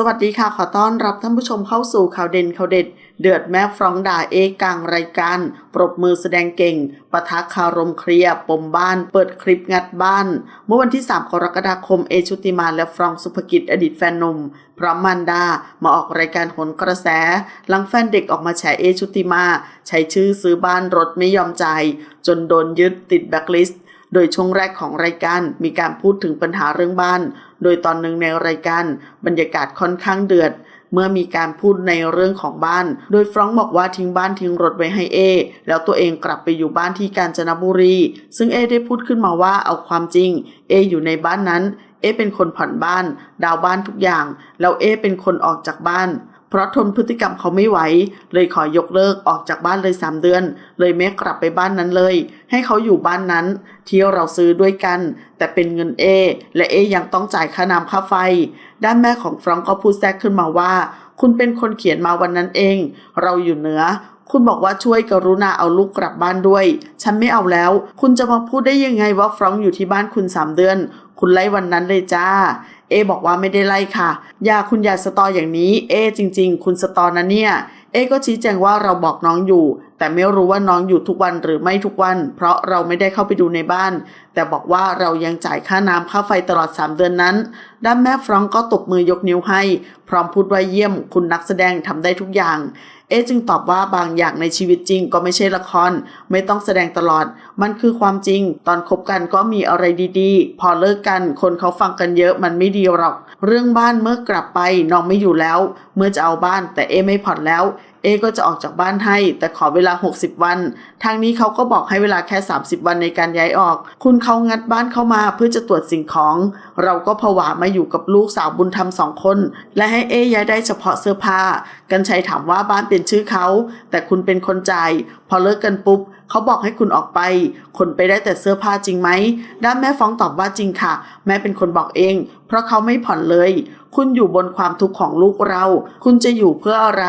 สวัสดีค่ะ ขอต้อนรับท่านผู้ชมเข้าสู่ข่าวเด่นข่าวเด็ด เดือดแม่ฟรองด่าเอกกลางรายการ ปรบมือแสดงเก่งปะทะคารมเคลียร์ปมบ้าน เปิดคลิปงัดบ้าน เมื่อวันที่ 3 กรกฎาคมเอชุติมาและฟรองสุภกิจอดีตแฟนหนุ่มพร้อมมันดามาออกรายการหนกระแส หลังแฟนเด็กออกมาแฉเอชุติมา ใช้ชื่อซื้อบ้านรถไม่ยอมใจ จนโดนยึดติดแบ็คลิสต์ โดยช่วงแรกของรายการมีการพูดถึงปัญหาเรื่องบ้าน โดยตอนหนึ่งในรายการบรรยากาศค่อนข้างเดือด เมื่อมีการพูดในเรื่องของบ้าน โดยฟรองก์บอกว่าทิ้งบ้านทิ้งรถไว้ให้เอ แล้วตัวเองกลับไปอยู่บ้านที่กาญจนบุรี ซึ่งเอได้พูดขึ้นมาว่าเอาความจริง เออยู่ในบ้านนั้น เอเป็นคนผ่อนบ้าน ดาวบ้านทุกอย่าง แล้วเอเป็นคนออกจากบ้าน เพราะทนพฤติกรรมเขาไม่ไหว เลยขอยกเลิกออกจากบ้านเลย 3 เดือน เลยไม่กลับไปบ้านนั้นเลย ให้เขาอยู่บ้านนั้น ที่เราซื้อด้วยกัน แต่เป็นเงินเอและเอยังต้องจ่ายค่าน้ำค่าไฟ ด้านแม่ของฟรองก์ก็พูดแทรกขึ้นมาว่า คุณเป็นคนเขียนมาวันนั้นเอง เราอยู่เหนือคุณบอกว่าช่วยกรุณาเอาลูกกลับบ้านด้วย ฉันไม่เอาแล้ว คุณจะมาพูดได้ยังไงว่าฟรองอยู่ที่บ้านคุณสามเดือน คุณไล่วันนั้นเลยจ้า เอบอกว่าไม่ได้ไล่ค่ะ อย่าคุณอย่าสตออย่างนี้ เอจริง ๆ คุณสตอนะเนี่ย เอก็ชี้แจงว่าเราบอกน้องอยู่ แต่ไม่รู้ว่าน้องอยู่ทุกวันหรือไม่ทุกวัน เพราะเราไม่ได้เข้าไปดูในบ้าน แต่บอกว่าเรายังจ่ายค่าน้ำค่าไฟตลอด 3 เดือนนั้น ด้านแม่ฟรองก็ตบมือยกนิ้วให้ พร้อมพูดว่าเยี่ยม คุณนักแสดงทำได้ทุกอย่าง เอจึงตอบว่าบางอย่างในชีวิตจริงก็ไม่ใช่ละคร ไม่ต้องแสดงตลอด มันคือความจริง ตอนคบกันก็มีอะไรดีๆ พอเลิกกันคนเขาฟังกันเยอะมันไม่ดีหรอก เรื่องบ้านเมื่อกลับไปน้องไม่อยู่แล้ว เมื่อจะเอาบ้าน แต่เอไม่ผ่อนแล้วเอก็จะออกจากบ้านให้ แต่ขอเวลา 60 วัน ทางนี้เขาก็บอกให้เวลาแค่ 30 วันในการย้ายออก คุณเขางัดบ้านเข้ามาเพื่อจะตรวจสิ่งของ เราก็ผวามาอยู่กับลูกสาวบุญธรรมสองคน และให้เอย้ายได้เฉพาะเสื้อผ้า กันชัยถามว่าบ้านเป็นชื่อเขา แต่คุณเป็นคนจ่ายพอเลิกกันปุ๊บเขาบอกให้คุณออกไป คนไปได้แต่เสื้อผ้าจริงไหมด้านแม่ฟ้องตอบว่าจริงค่ะ แม่เป็นคนบอกเอง เพราะเขาไม่ผ่อนเลย คุณอยู่บนความทุกข์ของลูกเรา คุณจะอยู่เพื่ออะไร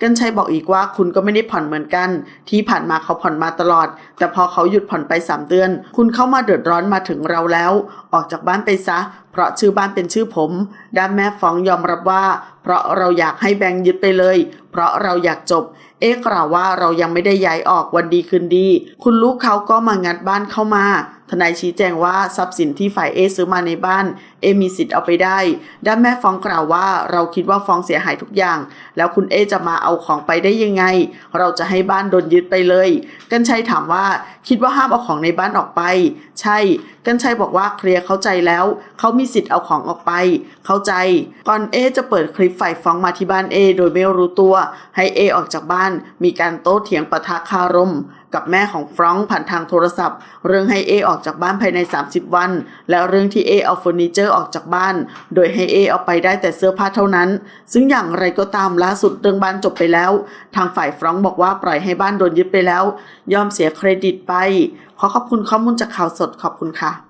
กันชัยบอกอีกว่าคุณก็ไม่ได้ผ่อนเหมือนกัน ที่ผ่านมาเขาผ่อนมาตลอด แต่พอเขาหยุดผ่อนไป 3 เดือน คุณเข้ามาเดือดร้อนมาถึงเราแล้ว ออกจากบ้านไปซะ เพราะชื่อบ้านเป็นชื่อผม ด้านแม่ฟ้องยอมรับว่า เพราะเราอยากให้แบงค์ยึดไปเลย เพราะเราอยากจบ เอ๊กล่าวว่าเรายังไม่ได้ย้ายออกวันดีคืนดี คุณลูกเขาก็มางัดบ้านเข้ามาทนายชี้แจงว่าทรัพย์สินที่ฝ่ายเอซื้อมาในบ้าน เอมีสิทธิ์เอาไปได้ ด้านแม่ฟ้องกล่าวว่า เราคิดว่าฟ้องเสียหายทุกอย่าง แล้วคุณเอจะมาเอาของไปได้ยังไง เราจะให้บ้านโดนยึดไปเลย กันชัยถามว่าคิดว่าห้ามเอาของในบ้านออกไป ใช่ กันชัยบอกว่าเคลียร์เข้าใจแล้ว เขามีสิทธิ์เอาของออกไป เข้าใจ ก่อนเอจะเปิดคลิปฝ่ายฟ้องมาที่บ้านเอโดยไม่รู้ตัว ให้เอออกจากบ้าน มีการโต้เถียงปะทะคารม กับแม่ของฟรองก์ผ่านทางโทรศัพท์ เรื่องให้เอออกจากบ้านภายใน 30 วัน และเรื่องที่เอเอาเฟอร์นิเจอร์ออกจากบ้าน โดยให้เอเอาไปได้แต่เสื้อผ้าเท่านั้น ซึ่งอย่างไรก็ตามล่าสุดเรื่องบ้านจบไปแล้ว ทางฝ่ายฟรองก์บอกว่าปล่อยให้บ้านโดนยึดไปแล้ว ยอมเสียเครดิตไป ขอขอบคุณข้อมูลจากข่าวสดขอบคุณค่ะ